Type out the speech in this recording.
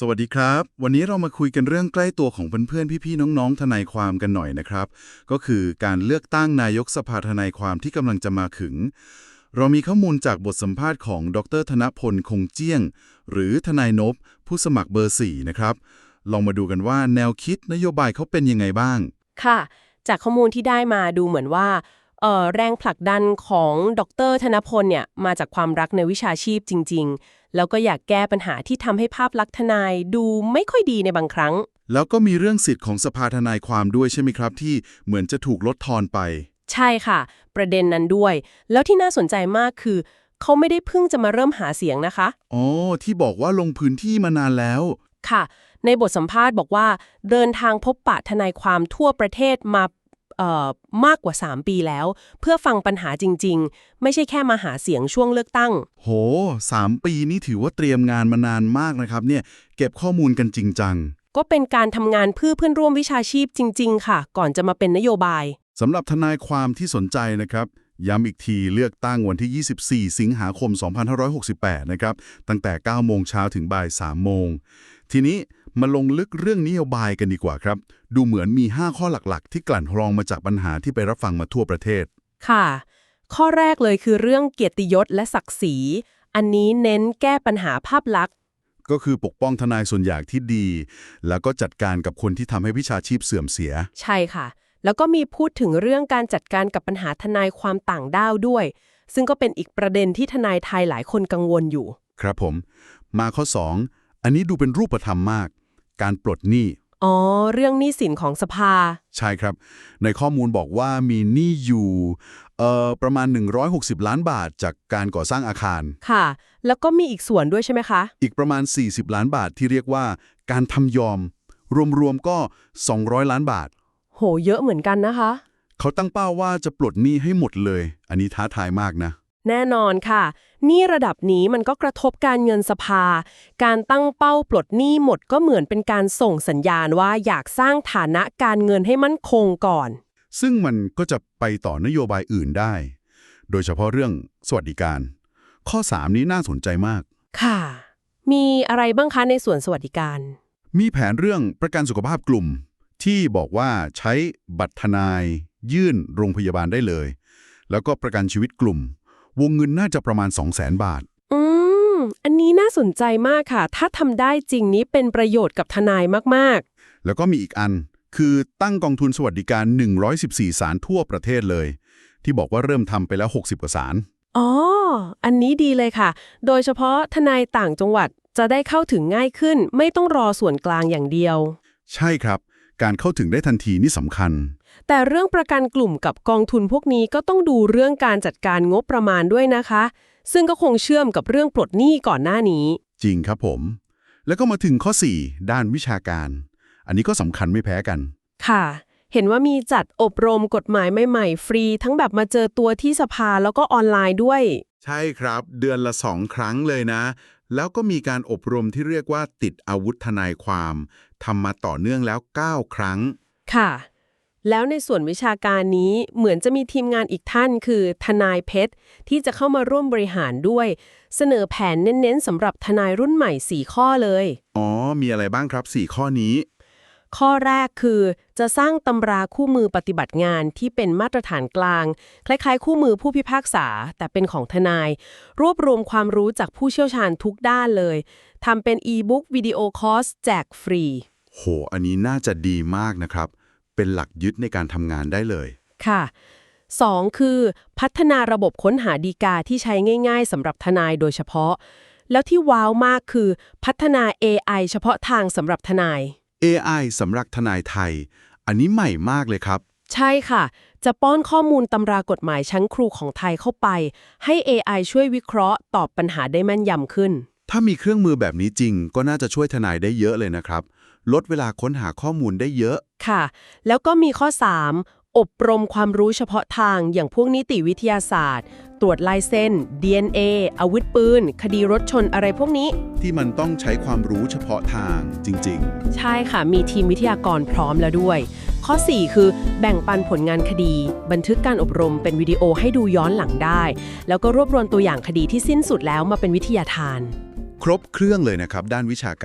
สวัสดีครับ วันนี้เรามาคุยกันเรื่องใกล้ตัวของเพื่อนๆ พี่ๆ น้องๆ ทนายความกันหน่อยนะครับ ก็คือการเลือกตั้งนายกสภาทนายความที่กำลังจะมาถึง เรามีข้อมูลจากบทสัมภาษณ์ของดร ธนพล คงเจี้ยง หรือทนายนพผู้สมัครเบอร์ 4 นะครับ ลองมาดูกันว่าแนวคิดนโยบายเขาเป็นยังไงบ้าง ค่ะ จากข้อมูลที่ได้มาดูเหมือนว่า แรงผลักดันของดรธนพลเนี่ยมาจากความรักในวิชาชีพจริง ๆ แล้วก็อยากแก้ปัญหาที่ทำให้ภาพลักษณ์ทนายดูไม่ค่อยดีในบางครั้ง แล้วก็มีเรื่องสิทธิ์ของสภาทนายความด้วยใช่ไหมครับ ที่เหมือนจะถูกลดทอนไป ใช่ค่ะ ประเด็นนั้นด้วย แล้วที่น่าสนใจมากคือ เขาไม่ได้เพิ่งจะมาเริ่มหาเสียงนะคะอ๋อที่บอกว่าลงพื้นที่มานานแล้วค่ะ ในบทสัมภาษณ์บอกว่า เดินทางพบปะทนายความทั่วประเทศมาเอ่อ มากกว่า 3 ปีแล้ว เพื่อฟังปัญหาจริง ๆ ไม่ใช่แค่มาหาเสียงช่วงเลือกตั้ง โหสามปีนี่ถือว่าเตรียมงานมานานมากนะครับเนี่ยเก็บข้อมูลกันจริงจัง ก็เป็นการทำงานเพื่อเพื่อนร่วมวิชาชีพจริง ๆ ค่ะ ก่อนจะมาเป็นนโยบายสำหรับทนายความที่สนใจนะครับย้ำอีกทีเลือกตั้งวันที่ 24 สิงหาคม 2568 นะครับ ตั้งแต่ 9 โมงเช้าถึงบ่าย 3 โมง ทีนี้ มาลงลึกเรื่องนโยบายกันดีกว่าครับ ดูเหมือนมี 5 ข้อหลักๆ ที่กลั่นกรองมาจากปัญหาที่ไปรับฟังมาทั่วประเทศ ค่ะ ข้อแรกเลยคือเรื่องเกียรติยศและศักดิ์ศรี อันนี้เน้นแก้ปัญหาภาพลักษณ์ ก็คือปกป้องทนายส่วนใหญ่ที่ดี แล้วก็จัดการกับคนที่ทำให้วิชาชีพเสื่อมเสีย ใช่ค่ะ แล้วก็มีพูดถึงเรื่องการจัดการกับปัญหาทนายความต่างด้าวด้วย ซึ่งก็เป็นอีกประเด็นที่ทนายไทยหลายคนกังวลอยู่ ครับผม มาข้อ 2 อันนี้ดูเป็นรูปธรรมมาก การปลดหนี้ อ๋อ เรื่องหนี้สินของสภา ใช่ครับ ในข้อมูลบอกว่ามีหนี้อยู่เอ่อประมาณ 160 ล้านบาทจากการก่อสร้างอาคาร ค่ะ แล้วก็มีอีกส่วนด้วยใช่ไหมคะ อีกประมาณ 40 ล้านบาทที่เรียกว่าการทำยอม รวมๆก็ 200 ล้านบาท โห เยอะเหมือนกันนะคะ เขาตั้งเป้าว่าจะปลดหนี้ให้หมดเลย อันนี้ท้าทายมากนะ แน่นอนค่ะหนี้ระดับนี้มันก็กระทบการเงินสภา การตั้งเป้าปลดหนี้หมดก็เหมือนเป็นการส่งสัญญาณว่าอยากสร้างฐานะการเงินให้มั่นคงก่อน ซึ่งมันก็จะไปต่อนโยบายอื่นได้ โดยเฉพาะเรื่องสวัสดิการ ข้อ 3 นี้น่าสนใจมาก ค่ะ มีอะไรบ้างคะในส่วนสวัสดิการ มีแผนเรื่องประกันสุขภาพกลุ่ม ที่บอกว่าใช้บัตรทนาย ยื่นโรงพยาบาลได้เลย แล้วก็ประกันชีวิตกลุ่ม วงเงินน่าจะประมาณ 2 0 0 0 0 0 บาท อืม อันนี้น่าสนใจมากค่ะ ถ้าทำได้จริงนี้เป็นประโยชน์กับทนายมากแล้วก็มีอีกอัน คือตั้งกองทุนสวัสดิการ 114สารทั่วประเทศเลย ที่บอกว่าเริ่มทำไปแล้ว 60 กว่าสารๆอ๋อ อันนี้ดีเลยค่ะ โดยเฉพาะทนายต่างจังหวัดจะได้เข้าถึงง่ายขึ้น ไม่ต้องรอส่วนกลางอย่างเดียว ใช่ครับ การเข้าถึงได้ทันทีนี่สำคัญ แต่เรื่องประกันกลุ่มกับกองทุนพวกนี้ก็ต้องดูเรื่องการจัดการงบประมาณด้วยนะคะ ซึ่งก็คงเชื่อมกับเรื่องปลดหนี้ก่อนหน้านี้ จริงครับผม แล้วก็มาถึงข้อ 4 ด้านวิชาการ อันนี้ก็สำคัญไม่แพ้กัน ค่ะ เห็นว่ามีจัดอบรมกฎหมายใหม่ๆ ฟรี ทั้งแบบมาเจอตัวที่สภาแล้วก็ออนไลน์ด้วย ใช่ครับ เดือนละสองครั้งเลยนะ แล้วก็มีการอบรมที่เรียกว่าติดอาวุธทนายความทำมาต่อเนื่องแล้ว 9 ครั้ง ค่ะ แล้วในส่วนวิชาการนี้เหมือนจะมีทีมงานอีกท่านคือทนายเพชร ที่จะเข้ามาร่วมบริหารด้วย เสนอแผนเน้นๆสำหรับทนายรุ่นใหม่ 4 ข้อเลย อ๋อ มีอะไรบ้างครับ 4 ข้อนี้ ข้อแรกคือจะสร้างตำราคู่มือปฏิบัติงานที่เป็นมาตรฐานกลาง คล้ายๆ คู่มือผู้พิพากษา แต่เป็นของทนาย รวบรวมความรู้จากผู้เชี่ยวชาญทุกด้านเลยทำเป็นอีบุ๊กวิดีโอคอร์สแจกฟรี โห อันนี้น่าจะดีมากนะครับ เป็นหลักยึดในการทำงานได้เลย ค่ะ 2. คือ พัฒนาระบบค้นหาดีกาที่ใช้ง่าย ๆสำหรับทนายโดยเฉพาะ แล้วที่ว้าวมากคือ พัฒนา AI เฉพาะทางสำหรับทนาย AI สำหรับทนายไทย อันนี้ใหม่มากเลยครับ ใช่ค่ะ จะป้อนข้อมูลตำรากฎหมายชั้นครูของไทยเข้าไป ให้ AI ช่วยวิเคราะห์ ตอบปัญหาได้แม่นยำขึ้น ถ้ามีเครื่องมือแบบนี้จริง ก็น่าจะช่วยทนายได้เยอะเลยนะครับ ลดเวลาค้นหาข้อมูลได้เยอะ ค่ะ แล้วก็มีข้อ 3 อบรมความรู้เฉพาะทางอย่างพวกนิติวิทยาศาสตร์ ตรวจลายเส้น DNA อาวุธปืน คดีรถชนอะไรพวกนี้ ที่มันต้องใช้ความรู้เฉพาะทางจริงใช่ค่ะ มีทีมวิทยากรพร้อมแล้วด้วย ข้อ 4 คือแบ่งปันผลงานคดี บันทึกการอบรมเป็นวิดีโอให้ดูย้อนหลังได้ แล้วก็รวบรวมตัวอย่างคดีที่สิ้นสุดแล้วมาเป็นวิทยาทานๆครบเครื่องเลยนะครับ ด้านวิชาการ